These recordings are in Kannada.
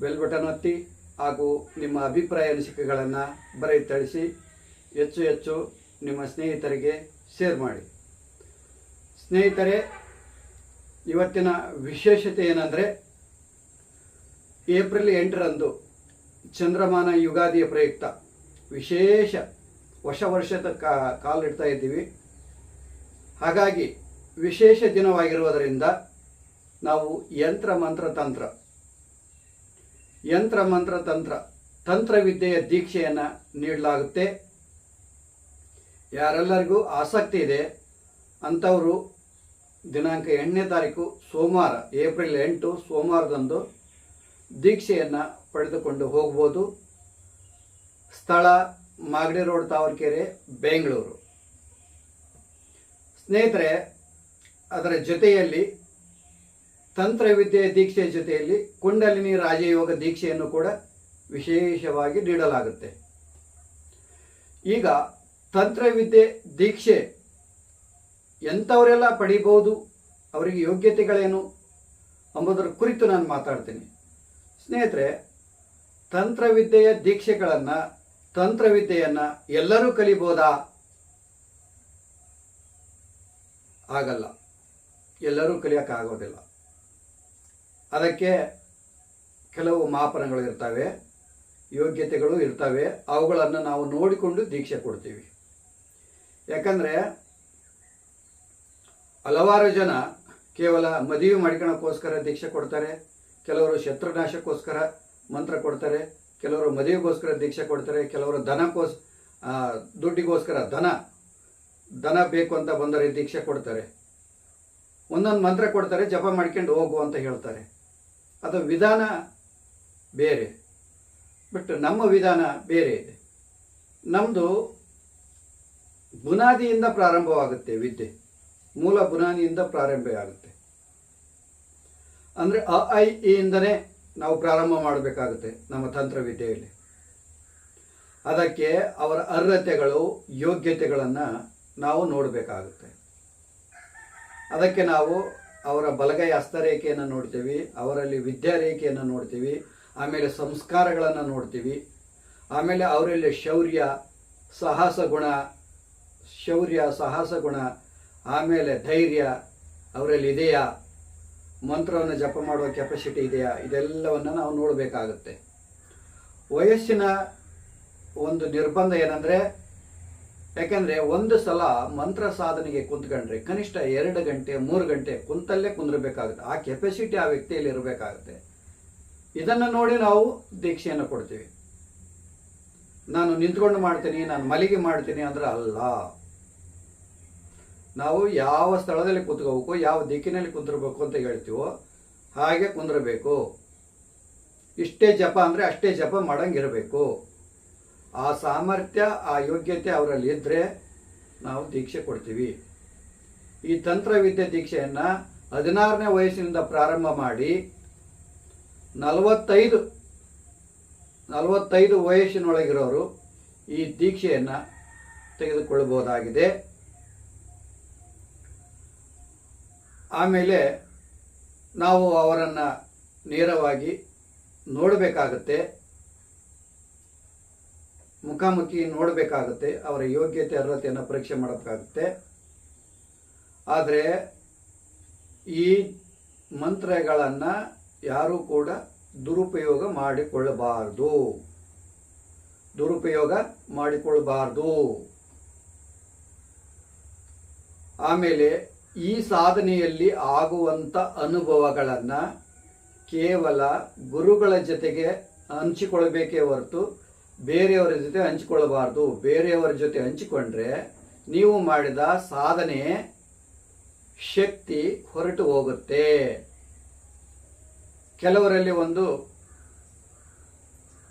ಬೆಲ್ ಬಟನ್ ಒತ್ತಿ ಹಾಗೂ ನಿಮ್ಮ ಅಭಿಪ್ರಾಯ ಅನಿಸಿಕೆಗಳನ್ನು ಬರೆಯ ತಿಳಿಸಿ ಹೆಚ್ಚು ಹೆಚ್ಚು ನಿಮ್ಮ ಸ್ನೇಹಿತರಿಗೆ ಶೇರ್ ಮಾಡಿ. ಸ್ನೇಹಿತರೆ, ಇವತ್ತಿನ ವಿಶೇಷತೆ ಏನಂದರೆ, ಏಪ್ರಿಲ್ ಎಂಟರಂದು ಚಂದ್ರಮಾನ ಯುಗಾದಿಯ ಪ್ರಯುಕ್ತ ವಿಶೇಷ ಹೊಸ ವರ್ಷದ ಕಾ, ಕಾಲಿಡ್ತಾ ಇದ್ದೀವಿ. ಹಾಗಾಗಿ ವಿಶೇಷ ದಿನವಾಗಿರುವುದರಿಂದ ನಾವು ಯಂತ್ರ, ಮಂತ್ರ, ತಂತ್ರ ಯಂತ್ರ, ಮಂತ್ರ, ತಂತ್ರ. ತಂತ್ರವಿದ್ಯೆಯ ದೀಕ್ಷೆಯನ್ನು ನೀಡಲಾಗುತ್ತೆ. ಯಾರೆಲ್ಲರಿಗೂ ಆಸಕ್ತಿ ಇದೆ, ಅಂಥವರು ದಿನಾಂಕ ಎಂಟನೇ ತಾರೀಕು ಸೋಮವಾರ, ಏಪ್ರಿಲ್ ಎಂಟು ಸೋಮವಾರದಂದು ದೀಕ್ಷೆಯನ್ನು ಪಡೆದುಕೊಂಡು ಹೋಗ್ಬೋದು. ಸ್ಥಳ, ಮಾಗಡಿ ರೋಡ್, ತಾವರೆಕೆರೆ, ಬೆಂಗಳೂರು. ಸ್ನೇಹಿತರೆ, ಅದರ ಜೊತೆಯಲ್ಲಿ ತಂತ್ರವಿದ್ಯೆಯ ದೀಕ್ಷೆಯ ಜೊತೆಯಲ್ಲಿ ಕುಂಡಲಿನಿ ರಾಜಯೋಗ ದೀಕ್ಷೆಯನ್ನು ಕೂಡ ವಿಶೇಷವಾಗಿ ನೀಡಲಾಗುತ್ತೆ. ಈಗ ತಂತ್ರವಿದ್ಯೆ ದೀಕ್ಷೆ ಎಂಥವರೆಲ್ಲ ಪಡೀಬಹುದು? ಅವರಿಗೆ ಯೋಗ್ಯತೆಗಳೇನು? ಎಂಬುದರ ಕುರಿತು ನಾನು ಮಾತಾಡ್ತೀನಿ. ಸ್ನೇಹಿತರೆ ತಂತ್ರವಿದ್ಯೆಯ ದೀಕ್ಷೆಗಳನ್ನು ತಂತ್ರವಿದ್ಯೆಯನ್ನು ಎಲ್ಲರೂ ಕಲಿಬೋದಾ? ಆಗಲ್ಲ. ಎಲ್ಲರೂ ಕಲಿಯೋಕ್ಕಾಗೋದಿಲ್ಲ. ಅದಕ್ಕೆ ಕೆಲವು ಮಾಪನಗಳು ಇರ್ತವೆ, ಯೋಗ್ಯತೆಗಳು ಇರ್ತವೆ, ಅವುಗಳನ್ನು ನಾವು ನೋಡಿಕೊಂಡು ದೀಕ್ಷೆ ಕೊಡ್ತೀವಿ. ಯಾಕಂದರೆ ಹಲವಾರು ಜನ ಕೇವಲ ಮದುವೆ ಮಾಡ್ಕೊಳಕ್ಕೋಸ್ಕರ ದೀಕ್ಷೆ ಕೊಡ್ತಾರೆ, ಕೆಲವರು ಶತ್ರುನಾಶಕ್ಕೋಸ್ಕರ ಮಂತ್ರ ಕೊಡ್ತಾರೆ, ಕೆಲವರು ಮದುವೆಗೋಸ್ಕರ ದೀಕ್ಷೆ ಕೊಡ್ತಾರೆ, ಕೆಲವರು ದನಕ್ಕೋಸ್ ದುಡ್ಡಿಗೋಸ್ಕರ ದನ ದನ ಬೇಕು ಅಂತ ಬಂದರೆ ದೀಕ್ಷೆ ಕೊಡ್ತಾರೆ. ಒಂದೊಂದು ಮಂತ್ರ ಕೊಡ್ತಾರೆ, ಜಪ ಮಾಡ್ಕೊಂಡು ಹೋಗು ಅಂತ ಹೇಳ್ತಾರೆ. ಅದು ವಿಧಾನ ಬೇರೆ, ಬಟ್ ನಮ್ಮ ವಿಧಾನ ಬೇರೆ ಇದೆ. ನಮ್ಮದು ಬುನಾದಿಯಿಂದ ಪ್ರಾರಂಭವಾಗುತ್ತೆ ವಿದ್ಯೆ. ಮೂಲ ಬುನಾದಿಯಿಂದ ಪ್ರಾರಂಭ ಆಗುತ್ತೆ. ಅಂದರೆ ಅ ಐ ಇಂದನೇ ನಾವು ಪ್ರಾರಂಭ ಮಾಡಬೇಕಾಗುತ್ತೆ ನಮ್ಮ ತಂತ್ರ ವಿದ್ಯೆಯಲ್ಲಿ. ಅದಕ್ಕೆ ಅವರ ಅರ್ಹತೆಗಳು, ಯೋಗ್ಯತೆಗಳನ್ನು ನಾವು ನೋಡಬೇಕಾಗುತ್ತೆ. ಅದಕ್ಕೆ ನಾವು ಅವರ ಬಲಗೈ ಹಸ್ತರೇಖೆಯನ್ನು ನೋಡ್ತೀವಿ, ಅವರಲ್ಲಿ ವಿದ್ಯಾರೇಖೆಯನ್ನು ನೋಡ್ತೀವಿ, ಆಮೇಲೆ ಸಂಸ್ಕಾರಗಳನ್ನು ನೋಡ್ತೀವಿ, ಆಮೇಲೆ ಅವರಲ್ಲಿ ಶೌರ್ಯ ಸಾಹಸ ಗುಣ ಶೌರ್ಯ ಸಾಹಸ ಗುಣ ಆಮೇಲೆ ಧೈರ್ಯ, ಅವರಲ್ಲಿ ಇದೆಯಾ, ಮಂತ್ರವನ್ನು ಜಪ ಮಾಡುವ ಕೆಪಾಸಿಟಿ ಇದೆಯಾ, ಇದೆಲ್ಲವನ್ನು ನಾವು ನೋಡಬೇಕಾಗುತ್ತೆ. ವಯಸ್ಸಿನ ಒಂದು ನಿರ್ಬಂಧ ಏನಂದರೆ ಯಾಕೆಂದರೆ ಒಂದು ಸಲ ಮಂತ್ರ ಸಾಧನೆಗೆ ಕುಂತ್ಕೊಂಡ್ರೆ ಕನಿಷ್ಠ ಎರಡು ಗಂಟೆ, ಮೂರು ಗಂಟೆ ಕುಂತಲ್ಲೇ ಕುಂದಿರಬೇಕಾಗುತ್ತೆ. ಆ ಕೆಪಾಸಿಟಿ ಆ ವ್ಯಕ್ತಿಯಲ್ಲಿ ಇರಬೇಕಾಗುತ್ತೆ. ಇದನ್ನು ನೋಡಿ ನಾವು ದೀಕ್ಷೆಯನ್ನು ಕೊಡ್ತೀವಿ. ನಾನು ನಿಂತ್ಕೊಂಡು ಮಾಡ್ತೀನಿ, ನಾನು ಮಲಿಗೆ ಮಾಡ್ತೀನಿ ಅಂದ್ರೆ ಅಲ್ಲ. ನಾವು ಯಾವ ಸ್ಥಳದಲ್ಲಿ ಕುತ್ಕೋಬೇಕು, ಯಾವ ದಿಕ್ಕಿನಲ್ಲಿ ಕುಂದಿರಬೇಕು ಅಂತ ಹೇಳ್ತೀವೋ ಹಾಗೆ ಕುಂದಿರಬೇಕು. ಇಷ್ಟೇ ಜಪ ಅಂದರೆ ಅಷ್ಟೇ ಜಪ ಮಾಡಂಗಿರಬೇಕು. ಆ ಸಾಮರ್ಥ್ಯ, ಆ ಯೋಗ್ಯತೆ ಅವರಲ್ಲಿ ಇದ್ದರೆ ನಾವು ದೀಕ್ಷೆ ಕೊಡ್ತೀವಿ. ಈ ತಂತ್ರವಿದ್ಯೆ ದೀಕ್ಷೆಯನ್ನು ಹದಿನಾರನೇ ವಯಸ್ಸಿನಿಂದ ಪ್ರಾರಂಭ ಮಾಡಿ ನಲವತ್ತೈದು ನಲವತ್ತೈದು ವಯಸ್ಸಿನೊಳಗಿರೋರು ಈ ದೀಕ್ಷೆಯನ್ನು ತೆಗೆದುಕೊಳ್ಳಬಹುದಾಗಿದೆ ಆಮೇಲೆ ನಾವು ಅವರನ್ನು ನೇರವಾಗಿ ನೋಡಬೇಕಾಗುತ್ತೆ. ಮುಖಾಮುಖಿ ನೋಡಬೇಕಾಗುತ್ತೆ, ಅವರ ಯೋಗ್ಯತೆ, ಅರ್ಹತೆಯನ್ನು ಪರೀಕ್ಷೆ ಮಾಡಬೇಕಾಗುತ್ತೆ. ಆದರೆ ಈ ಮಂತ್ರಗಳನ್ನು ಯಾರೂ ಕೂಡ ದುರುಪಯೋಗ ಮಾಡಿಕೊಳ್ಳಬಾರದು. ದುರುಪಯೋಗ ಮಾಡಿಕೊಳ್ಳಬಾರದು. ಆಮೇಲೆ ಈ ಸಾಧನೆಯಲ್ಲಿ ಆಗುವಂಥ ಅನುಭವಗಳನ್ನು ಕೇವಲ ಗುರುಗಳ ಜೊತೆಗೆ ಹಂಚಿಕೊಳ್ಬೇಕೇ ಹೊರತು ಬೇರೆಯವರ ಜೊತೆ ಹಂಚಿಕೊಳ್ಳಬಾರ್ದು. ಬೇರೆಯವರ ಜೊತೆ ಹಂಚಿಕೊಂಡ್ರೆ ನೀವು ಮಾಡಿದ ಸಾಧನೆ ಶಕ್ತಿ ಹೊರಟು ಹೋಗುತ್ತೆ. ಕೆಲವರಲ್ಲಿ ಒಂದು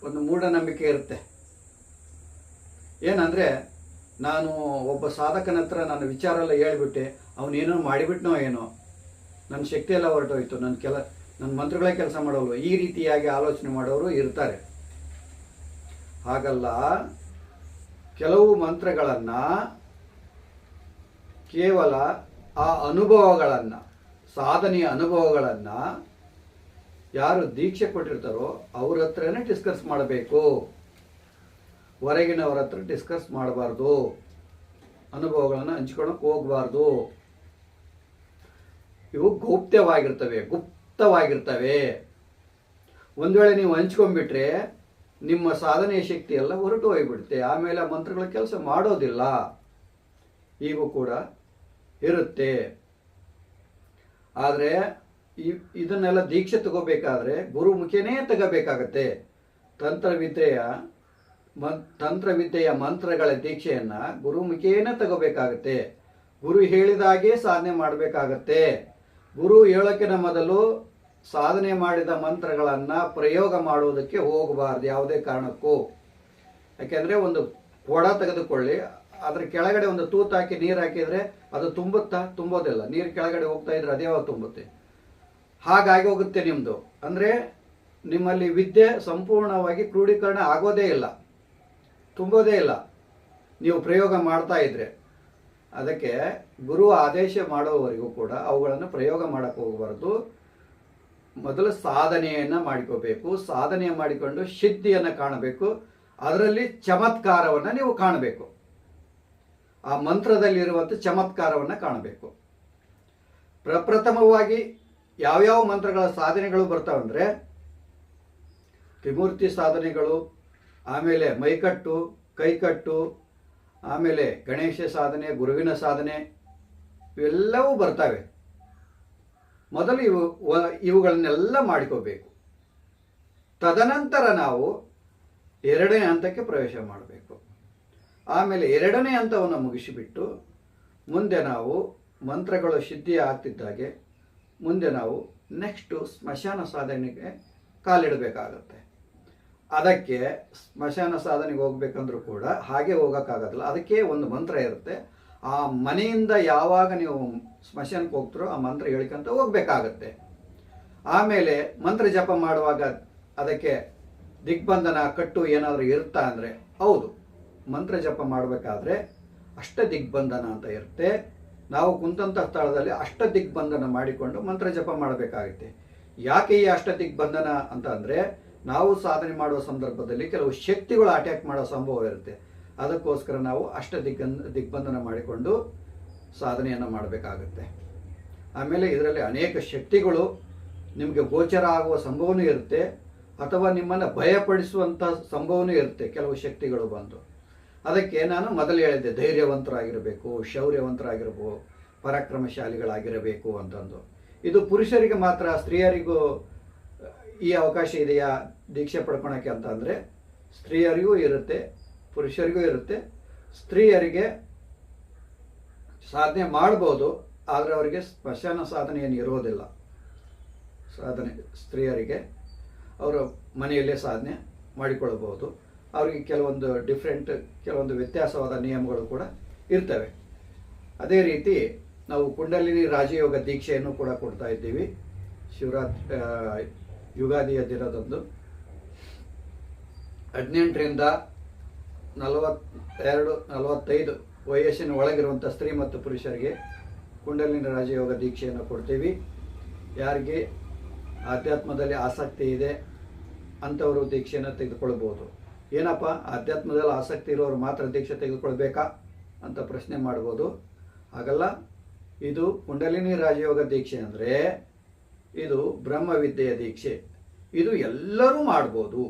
ಒಂದು ಮೂಢನಂಬಿಕೆ ಇರುತ್ತೆ. ಏನಂದರೆ, ನಾನು ಒಬ್ಬ ಸಾಧಕನ ಹತ್ರ ನನ್ನ ವಿಚಾರ ಎಲ್ಲ ಹೇಳ್ಬಿಟ್ಟೆ ಅವನೇನೋ ಮಾಡಿಬಿಟ್ನೋ ಏನೋ ನನ್ನ ಶಕ್ತಿ ಎಲ್ಲ ಹೊರಟೋಯ್ತು ನನ್ನ ಕೆಲ ನನ್ನ ಮಂತ್ರಗಳೇ ಕೆಲಸ ಮಾಡೋರು, ಈ ರೀತಿಯಾಗಿ ಆಲೋಚನೆ ಮಾಡೋರು ಇರ್ತಾರೆ. ಹಾಗಲ್ಲ. ಕೆಲವು ಮಂತ್ರಗಳನ್ನು ಕೇವಲ ಆ ಅನುಭವಗಳನ್ನು, ಸಾಧನೆಯ ಅನುಭವಗಳನ್ನು ಯಾರು ದೀಕ್ಷೆ ಕೊಟ್ಟಿರ್ತಾರೋ ಅವ್ರ ಹತ್ರನೇ ಡಿಸ್ಕಸ್ ಮಾಡಬೇಕು. ಹೊರಗಿನವ್ರ ಹತ್ರ ಡಿಸ್ಕಸ್ ಮಾಡಬಾರ್ದು. ಅನುಭವಗಳನ್ನು ಹಂಚ್ಕೊಳಕ್ಕೆ ಹೋಗಬಾರ್ದು. ಇವು ಗೌಪ್ಯವಾಗಿರ್ತವೆ ಗುಪ್ತವಾಗಿರ್ತವೆ. ಒಂದು ವೇಳೆ ನೀವು ಹಂಚ್ಕೊಂಡ್ಬಿಟ್ರೆ ನಿಮ್ಮ ಸಾಧನೆಯ ಶಕ್ತಿ ಎಲ್ಲ ಹೊರಟು ಹೋಗಿಬಿಡುತ್ತೆ. ಆಮೇಲೆ ಆ ಮಂತ್ರಗಳ ಕೆಲಸ ಮಾಡೋದಿಲ್ಲ. ಈಗೂ ಕೂಡ ಇರುತ್ತೆ. ಆದರೆ ಇದನ್ನೆಲ್ಲ ದೀಕ್ಷೆ ತಗೋಬೇಕಾದ್ರೆ ಗುರುಮುಖೇನೇ ತಗೋಬೇಕಾಗತ್ತೆ. ತಂತ್ರವಿದ್ಯೆಯ ಮನ್, ತಂತ್ರವಿದ್ಯೆಯ ಮಂತ್ರಗಳ ದೀಕ್ಷೆಯನ್ನು ಗುರುಮುಖೇನೇ ತಗೋಬೇಕಾಗತ್ತೆ. ಗುರು ಹೇಳಿದಾಗೆ ಸಾಧನೆ ಮಾಡಬೇಕಾಗತ್ತೆ. ಗುರು ಹೇಳೋಕ್ಕಿನ ಮೊದಲು ಸಾಧನೆ ಮಾಡಿದ ಮಂತ್ರಗಳನ್ನು ಪ್ರಯೋಗ ಮಾಡುವುದಕ್ಕೆ ಹೋಗಬಾರ್ದು ಯಾವುದೇ ಕಾರಣಕ್ಕೂ. ಯಾಕೆಂದರೆ ಒಂದು ಕೊಡ ತೆಗೆದುಕೊಳ್ಳಿ, ಅದರ ಕೆಳಗಡೆ ಒಂದು ತೂತು ಹಾಕಿ ನೀರು ಹಾಕಿದರೆ ಅದು ತುಂಬುತ್ತಾ? ತುಂಬೋದಿಲ್ಲ. ನೀರು ಕೆಳಗಡೆ ಹೋಗ್ತಾ ಇದ್ರೆ ಅದೇ ತುಂಬುತ್ತೆ? ಹಾಗಾಗಿ ಹೋಗುತ್ತೆ ನಿಮ್ಮದು ಅಂದರೆ ನಿಮ್ಮಲ್ಲಿ ವಿದ್ಯೆ ಸಂಪೂರ್ಣವಾಗಿ ಕ್ರೋಢೀಕರಣ ಆಗೋದೇ ಇಲ್ಲ. ತುಂಬೋದೇ ಇಲ್ಲ. ನೀವು ಪ್ರಯೋಗ ಮಾಡ್ತಾ ಇದ್ರೆ. ಅದಕ್ಕೆ ಗುರು ಆದೇಶ ಮಾಡುವವರೆಗೂ ಕೂಡ ಅವುಗಳನ್ನು ಪ್ರಯೋಗ ಮಾಡಕ್ಕೆ ಹೋಗಬಾರ್ದು. ಮೊದಲು ಸಾಧನೆಯನ್ನು ಮಾಡಿಕೋಬೇಕು. ಸಾಧನೆ ಮಾಡಿಕೊಂಡು ಸಿದ್ಧಿಯನ್ನು ಕಾಣಬೇಕು. ಅದರಲ್ಲಿ ಚಮತ್ಕಾರವನ್ನು ನೀವು ಕಾಣಬೇಕು. ಆ ಮಂತ್ರದಲ್ಲಿರುವಂಥ ಚಮತ್ಕಾರವನ್ನು ಕಾಣಬೇಕು. ಪ್ರಪ್ರಥಮವಾಗಿ ಯಾವ್ಯಾವ ಮಂತ್ರಗಳ ಸಾಧನೆಗಳು ಬರ್ತಾವಂದ್ರೆ ತ್ರಿಮೂರ್ತಿ ಸಾಧನೆಗಳು, ಆಮೇಲೆ ಮೈಕಟ್ಟು, ಕೈಕಟ್ಟು, ಆಮೇಲೆ ಗಣೇಶ ಸಾಧನೆ, ಗುರುವಿನ ಸಾಧನೆ, ಇವೆಲ್ಲವೂ ಬರ್ತವೆ. ಮೊದಲು ಇವು ಇವುಗಳನ್ನೆಲ್ಲ ಮಾಡಿಕೋಬೇಕು. ತದನಂತರ ನಾವು ಎರಡನೇ ಹಂತಕ್ಕೆ ಪ್ರವೇಶ ಮಾಡಬೇಕು. ಆಮೇಲೆ ಎರಡನೇ ಹಂತವನ್ನು ಮುಗಿಸಿಬಿಟ್ಟು ಮುಂದೆ ನಾವು ಮಂತ್ರಗಳು ಸಿದ್ಧಿ ಆಗ್ತಿದ್ದಾಗೆ ಮುಂದೆ ನಾವು ನೆಕ್ಸ್ಟು ಸ್ಮಶಾನ ಸಾಧನೆಗೆ ಕಾಲಿಡಬೇಕಾಗತ್ತೆ. ಅದಕ್ಕೆ ಸ್ಮಶಾನ ಸಾಧನೆಗೆ ಹೋಗ್ಬೇಕಂದ್ರೂ ಕೂಡ ಹಾಗೆ ಹೋಗೋಕ್ಕಾಗತ್ತಲ್ಲ ಅದಕ್ಕೆ ಒಂದು ಮಂತ್ರ ಇರುತ್ತೆ. ಆ ಮನೆಯಿಂದ ಯಾವಾಗ ನೀವು ಸ್ಮಶಾನಕ್ಕೆ ಹೋಗ್ತಿರೋ ಆ ಮಂತ್ರ ಹೇಳ್ಕೊಂತ ಹೋಗ್ಬೇಕಾಗತ್ತೆ. ಆಮೇಲೆ ಮಂತ್ರ ಜಪ ಮಾಡುವಾಗ ಅದಕ್ಕೆ ದಿಗ್ಬಂಧನ, ಕಟ್ಟು ಏನಾದರೂ ಇರುತ್ತಾ ಅಂದರೆ ಹೌದು. ಮಂತ್ರ ಜಪ ಮಾಡಬೇಕಾದ್ರೆ ಅಷ್ಟ ದಿಗ್ಬಂಧನ ಅಂತ ಇರುತ್ತೆ. ನಾವು ಕುಂತಂಥ ಸ್ಥಳದಲ್ಲಿ ಅಷ್ಟ ದಿಗ್ಬಂಧನ ಮಾಡಿಕೊಂಡು ಮಂತ್ರ ಜಪ ಮಾಡಬೇಕಾಗುತ್ತೆ. ಯಾಕೆ ಈ ಅಷ್ಟ ದಿಗ್ಬಂಧನ ಅಂತ ಅಂದರೆ ನಾವು ಸಾಧನೆ ಮಾಡುವ ಸಂದರ್ಭದಲ್ಲಿ ಕೆಲವು ಶಕ್ತಿಗಳು ಅಟ್ಯಾಕ್ ಮಾಡೋ ಸಂಭವ ಇರುತ್ತೆ. ಅದಕ್ಕೋಸ್ಕರ ನಾವು ಅಷ್ಟ ದಿಗ್ಗನ್, ದಿಗ್ಬಂಧನ ಮಾಡಿಕೊಂಡು ಸಾಧನೆಯನ್ನು ಮಾಡಬೇಕಾಗುತ್ತೆ. ಆಮೇಲೆ ಇದರಲ್ಲಿ ಅನೇಕ ಶಕ್ತಿಗಳು ನಿಮಗೆ ಗೋಚರ ಆಗುವ ಸಂಭವನೂ ಇರುತ್ತೆ ಅಥವಾ ನಿಮ್ಮನ್ನು ಭಯಪಡಿಸುವಂಥ ಸಂಭವನೂ ಇರುತ್ತೆ ಕೆಲವು ಶಕ್ತಿಗಳು ಬಂದು. ಅದಕ್ಕೆ ನಾನು ಮೊದಲು ಹೇಳಿದ್ದೆ ಧೈರ್ಯವಂತರಾಗಿರಬೇಕು ಶೌರ್ಯವಂತರಾಗಿರಬೇಕು ಪರಾಕ್ರಮಶಾಲಿಗಳಾಗಿರಬೇಕು ಅಂತಂದು. ಇದು ಪುರುಷರಿಗೆ ಮಾತ್ರ, ಸ್ತ್ರೀಯರಿಗೂ ಈ ಅವಕಾಶ ಇದೆಯಾ, ದೀಕ್ಷೆ ಪಡ್ಕೊಳಕ್ಕೆ ಅಂತಂದರೆ ಸ್ತ್ರೀಯರಿಗೂ ಇರುತ್ತೆ ಪುರುಷರಿಗೂ ಇರುತ್ತೆ. ಸ್ತ್ರೀಯರಿಗೆ ಸಾಧನೆ ಮಾಡ್ಬೋದು, ಆದರೆ ಅವರಿಗೆ ಸ್ಮಶಾನ ಸಾಧನೆ ಏನು ಇರೋದಿಲ್ಲ. ಸಾಧನೆ ಸ್ತ್ರೀಯರಿಗೆ. ಅವರು ಮನೆಯಲ್ಲೇ ಸಾಧನೆ ಮಾಡಿಕೊಳ್ಳಬಹುದು. ಅವರಿಗೆ ಕೆಲವೊಂದು ಡಿಫ್ರೆಂಟ್ ಕೆಲವೊಂದು ವ್ಯತ್ಯಾಸವಾದ ನಿಯಮಗಳು ಕೂಡ ಇರ್ತವೆ. ಅದೇ ರೀತಿ ನಾವು ಕುಂಡಲಿನಿ ರಾಜಯೋಗ ದೀಕ್ಷೆಯನ್ನು ಕೂಡ ಕೊಡ್ತಾ ಇದ್ದೀವಿ. ಶಿವರಾತ್ರಿ ಯುಗಾದಿಯ ದಿನದಂದು. ಹದಿನೆಂಟರಿಂದ ನಲವತ್ತೆರಡು, ನಲವತ್ತೈದು ವಯಸ್ಸಿನ ಒಳಗಿರುವಂಥ ಸ್ತ್ರೀ ಮತ್ತು ಪುರುಷರಿಗೆ ಕುಂಡಲಿನಿ ರಾಜಯೋಗ ದೀಕ್ಷೆಯನ್ನು ಕೊಡ್ತೀವಿ. ಯಾರಿಗೆ ಆಧ್ಯಾತ್ಮದಲ್ಲಿ ಆಸಕ್ತಿ ಇದೆ ಅಂಥವರು ದೀಕ್ಷೆಯನ್ನು ತೆಗೆದುಕೊಳ್ಬೋದು. ಏನಪ್ಪ? ಆಧ್ಯಾತ್ಮದಲ್ಲಿ ಆಸಕ್ತಿ ಇರೋರು ಮಾತ್ರ ದೀಕ್ಷೆ ತೆಗೆದುಕೊಳ್ಬೇಕಾ ಅಂತ ಪ್ರಶ್ನೆ ಮಾಡ್ಬೋದು. ಹಾಗಲ್ಲ, ಇದು ಕುಂಡಲಿನಿ ರಾಜಯೋಗ ದೀಕ್ಷೆ ಅಂದರೆ ಇದು ಬ್ರಹ್ಮವಿದ್ಯೆಯ ದೀಕ್ಷೆ. ಇದು ಎಲ್ಲರೂ ಮಾಡ್ಬೋದು.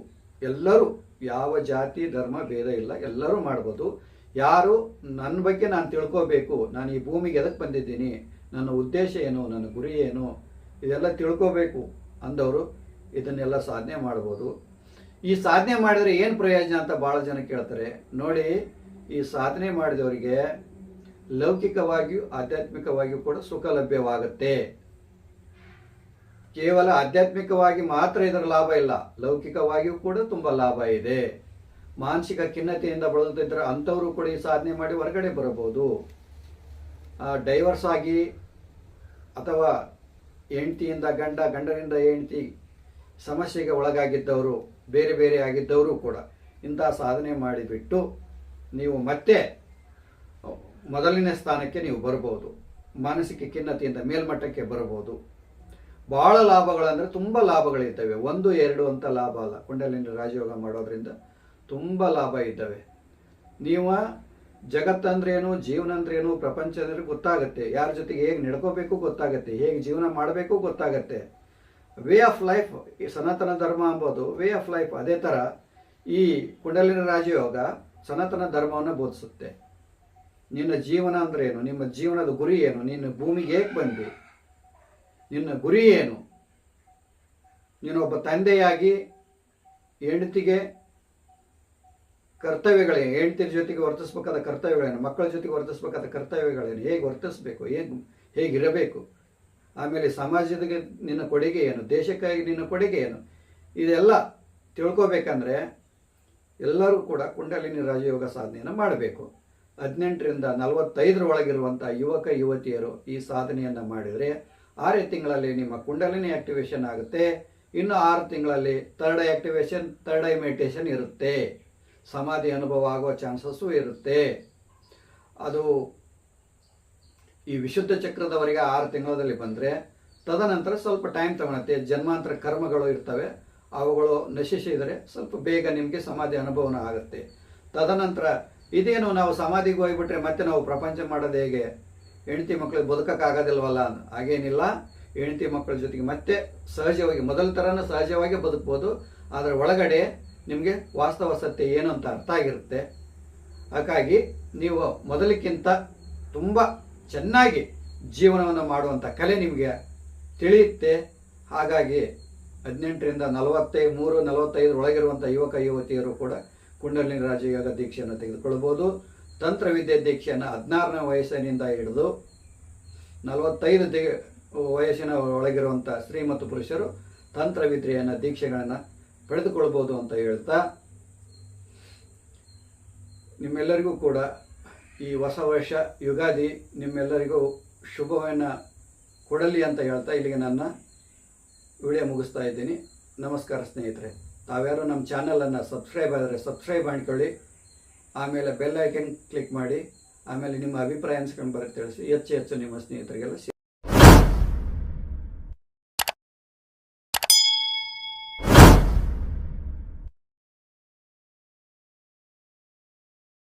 ಎಲ್ಲರೂ ಯಾವ ಜಾತಿ, ಧರ್ಮ, ಭೇದ ಇಲ್ಲ, ಎಲ್ಲರೂ ಮಾಡ್ಬೋದು. ಯಾರು ನನ್ನ ಬಗ್ಗೆ ನಾನು ತಿಳ್ಕೋಬೇಕು, ನಾನು ಈ ಭೂಮಿಗೆ ಎದಕ್ಕೆ ಬಂದಿದ್ದೀನಿ, ನನ್ನ ಉದ್ದೇಶ ಏನು, ನನ್ನ ಗುರಿ ಏನು, ಇದೆಲ್ಲ ತಿಳ್ಕೋಬೇಕು ಅಂದವರು ಇದನ್ನೆಲ್ಲ ಸಾಧನೆ ಮಾಡ್ಬೋದು. ಈ ಸಾಧನೆ ಮಾಡಿದರೆ ಏನು ಪ್ರಯೋಜನ ಅಂತ ಭಾಳ ಜನ ಕೇಳ್ತಾರೆ. ನೋಡಿ, ಈ ಸಾಧನೆ ಮಾಡಿದವರಿಗೆ ಲೌಕಿಕವಾಗಿಯೂ ಆಧ್ಯಾತ್ಮಿಕವಾಗಿಯೂ ಕೂಡ ಸುಖ ಲಭ್ಯವಾಗುತ್ತೆ. ಕೇವಲ ಆಧ್ಯಾತ್ಮಿಕವಾಗಿ ಮಾತ್ರ ಇದರ ಲಾಭ ಇಲ್ಲ. ಲೌಕಿಕವಾಗಿಯೂ ಕೂಡ ತುಂಬ ಲಾಭ ಇದೆ. ಮಾನಸಿಕ ಖಿನ್ನತೆಯಿಂದ ಬಳಲುತ್ತಿದ್ದರೆ ಅಂಥವರು ಕೂಡ ಈ ಸಾಧನೆ ಮಾಡಿ ಹೊರಗಡೆ ಬರಬಹುದು. ಡೈವರ್ಸ್ ಆಗಿ ಅಥವಾ ಹೆಂಡತಿಯಿಂದ ಗಂಡ, ಗಂಡನಿಂದ ಹೆಂಡತಿ ಸಮಸ್ಯೆಗೆ ಒಳಗಾಗಿದ್ದವರು, ಬೇರೆ ಬೇರೆ ಆಗಿದ್ದವರು ಕೂಡ ಇಂಥ ಸಾಧನೆ ಮಾಡಿಬಿಟ್ಟು ನೀವು ಮತ್ತೆ ಮೊದಲನೇ ಸ್ಥಾನಕ್ಕೆ ನೀವು ಬರ್ಬೋದು ಮಾನಸಿಕ ಖಿನ್ನತೆಯಿಂದ ಮೇಲ್ಮಟ್ಟಕ್ಕೆ ಬರ್ಬೋದು ಬಹಳ ಲಾಭಗಳಂದರೆ ತುಂಬ ಲಾಭಗಳಿದ್ದಾವೆ ಒಂದು, ಎರಡು ಅಂತ ಲಾಭ ಅಲ್ಲ. ಕುಂಡಲಿನಿ ರಾಜಯೋಗ ಮಾಡೋದ್ರಿಂದ ತುಂಬ ಲಾಭ ಇದ್ದಾವೆ. ನೀವು ಜಗತ್ತಂದ್ರೇನು ಜೀವನ ಅಂದ್ರೇನು ಪ್ರಪಂಚ ಅಂದ್ರೆ ಗೊತ್ತಾಗುತ್ತೆ. ಯಾರ ಜೊತೆಗೆ ಹೇಗೆ ನಡ್ಕೋಬೇಕು ಗೊತ್ತಾಗುತ್ತೆ. ಹೇಗೆ ಜೀವನ ಮಾಡಬೇಕು ಗೊತ್ತಾಗುತ್ತೆ. ವೇ ಆಫ್ ಲೈಫ್ ಈ ಸನಾತನ ಧರ್ಮ ಅಂಬೋದು ವೇ ಆಫ್ ಲೈಫ್ ಅದೇ ಥರ ಈ ಕುಂಡಲಿನ ರಾಜಯೋಗ ಸನಾತನ ಧರ್ಮವನ್ನು ಬೋಧಿಸುತ್ತೆ. ನಿನ್ನ ಜೀವನ ಅಂದ್ರೇನು ನಿಮ್ಮ ಜೀವನದ ಗುರಿ ಏನು? ನಿನ್ನ ಭೂಮಿಗೆ ಹೇಗೆ ಬಂದಿ? ನಿನ್ನ ಗುರಿ ಏನು? ನೀನೊಬ್ಬ ತಂದೆಯಾಗಿ ಹೆಂಡತಿಗೆ ಕರ್ತವ್ಯಗಳೇನು? ಹೆಂಡತಿಯ ಜೊತೆಗೆ ವರ್ತಿಸ್ಬೇಕಾದ ಕರ್ತವ್ಯಗಳೇನು? ಮಕ್ಕಳ ಜೊತೆಗೆ ವರ್ತಿಸ್ಬೇಕಾದ ಕರ್ತವ್ಯಗಳೇನು? ಹೇಗೆ ವರ್ತಿಸ್ಬೇಕು? ಹೇಗೆ ಹೇಗಿರಬೇಕು? ಆಮೇಲೆ ಸಮಾಜದ ನಿನ್ನ ಕೊಡುಗೆ ಏನು? ದೇಶಕ್ಕಾಗಿ ನಿನ್ನ ಕೊಡುಗೆ ಏನು? ಇದೆಲ್ಲ ತಿಳ್ಕೊಬೇಕಂದ್ರೆ ಎಲ್ಲರೂ ಕೂಡ ಕುಂಡಲಿನಿ ರಾಜಯೋಗ ಸಾಧನೆಯನ್ನು ಮಾಡಬೇಕು. ಹದಿನೆಂಟರಿಂದ ನಲವತ್ತೈದರ ಒಳಗಿರುವಂಥ ಯುವಕ, ಯುವತಿಯರು ಈ ಸಾಧನೆಯನ್ನು ಮಾಡಿದರೆ ಆರೇ ತಿಂಗಳಲ್ಲಿ ನಿಮ್ಮ ಕುಂಡಲಿನಿ ಆಕ್ಟಿವೇಶನ್ ಆಗುತ್ತೆ. ಇನ್ನು ಆರು ತಿಂಗಳಲ್ಲಿ third activation third eye meditation ಇರುತ್ತೆ. ಸಮಾಧಿ ಅನುಭವ ಆಗೋ ಚಾನ್ಸಸ್ಸು ಇರುತ್ತೆ. ಅದು ಈ ವಿಶುದ್ಧ ಚಕ್ರದವರೆಗೆ ಆರು ತಿಂಗಳಲ್ಲಿ ಬಂದರೆ, ತದನಂತರ ಸ್ವಲ್ಪ ಟೈಮ್ ತಗೊಳತ್ತೆ. ಜನ್ಮಾಂತರ ಕರ್ಮಗಳು ಇರ್ತವೆ. ಅವುಗಳು ನಶಿಸಿದರೆ ಸ್ವಲ್ಪ ಬೇಗ ನಿಮಗೆ ಸಮಾಧಿ ಅನುಭವನ ಆಗುತ್ತೆ. ತದನಂತರ ಇದೇನು ನಾವು ಸಮಾಧಿಗೆ ಹೋಗ್ಬಿಟ್ರೆ ಮತ್ತೆ ನಾವು ಪ್ರಪಂಚ ಮಾಡೋದು ಹೇಗೆ? ಹೆಂಡತಿ ಮಕ್ಕಳಿಗೆ ಬದುಕಕ್ಕಾಗೋದಿಲ್ವಲ್ಲ? ಅಂತ ಹಾಗೇನಿಲ್ಲ. ಹೆಂಡತಿ ಮಕ್ಕಳ ಜೊತೆಗೆ ಮತ್ತೆ ಸಹಜವಾಗಿ, ಮೊದಲ ಥರನ ಸಹಜವಾಗಿ ಬದುಕ್ಬೋದು. ಆದರೆ ಒಳಗಡೆ ನಿಮಗೆ ವಾಸ್ತವ ಸತ್ಯ ಏನು ಅಂತ ಅರ್ಥ ಆಗಿರುತ್ತೆ. ಹಾಗಾಗಿ ನೀವು ಮೊದಲಕ್ಕಿಂತ ತುಂಬ ಚೆನ್ನಾಗಿ ಜೀವನವನ್ನು ಮಾಡುವಂಥ ಕಲೆ ನಿಮಗೆ ತಿಳಿಯುತ್ತೆ. ಹಾಗಾಗಿ ಹದಿನೆಂಟರಿಂದ ನಲವತ್ತೈ ಮೂರು ನಲವತ್ತೈದರೊಳಗಿರುವಂಥ ಯುವಕ, ಯುವತಿಯರು ಕೂಡ ಕುಂಡಲಿನಿ ರಾಜಯೋಗ ದೀಕ್ಷೆಯನ್ನು ತೆಗೆದುಕೊಳ್ಬೋದು. ತಂತ್ರವಿದ್ಯೆ ದೀಕ್ಷೆಯನ್ನು ಹದಿನಾರನೇ ವಯಸ್ಸಿನಿಂದ ಹಿಡಿದು ನಲವತ್ತೈದು ದಿ ವಯಸ್ಸಿನ ಒಳಗಿರುವಂಥ ಸ್ತ್ರೀ ಮತ್ತು ಪುರುಷರು ತಂತ್ರವಿದ್ಯೆಯನ್ನು ದೀಕ್ಷೆಗಳನ್ನು ಪಡೆದುಕೊಳ್ಬೋದು ಅಂತ ಹೇಳ್ತಾ ನಿಮ್ಮೆಲ್ಲರಿಗೂ ಕೂಡ ಈ ಹೊಸ ವರ್ಷ ಯುಗಾದಿ ನಿಮ್ಮೆಲ್ಲರಿಗೂ ಶುಭವನ್ನು ಕೊಡಲಿ ಅಂತ ಹೇಳ್ತಾ ಇಲ್ಲಿಗೆ ನನ್ನ ವಿಡಿಯೋ ಮುಗಿಸ್ತಾ ಇದ್ದೀನಿ. ನಮಸ್ಕಾರ ಸ್ನೇಹಿತರೆ. ತಾವ್ಯಾರು ನಮ್ಮ ಚಾನಲನ್ನು ಸಬ್ಸ್ಕ್ರೈಬ್ ಆದರೆ ಸಬ್ಸ್ಕ್ರೈಬ್ ಮಾಡ್ಕೊಳ್ಳಿ. ಆಮೇಲೆ ಬೆಲ್ ಐಕನ್ ಕ್ಲಿಕ್ ಮಾಡಿ, ಆಮೇಲೆ ನಿಮ್ಮ ಅಭಿಪ್ರಾಯ ಅನ್ಸ್ಕೊಂಡು ಬರುತ್ತೆ ತಿಳಿಸಿ ಹೆಚ್ಚು ಹೆಚ್ಚು ನಿಮ್ಮ ಸ್ನೇಹಿತರಿಗೆಲ್ಲ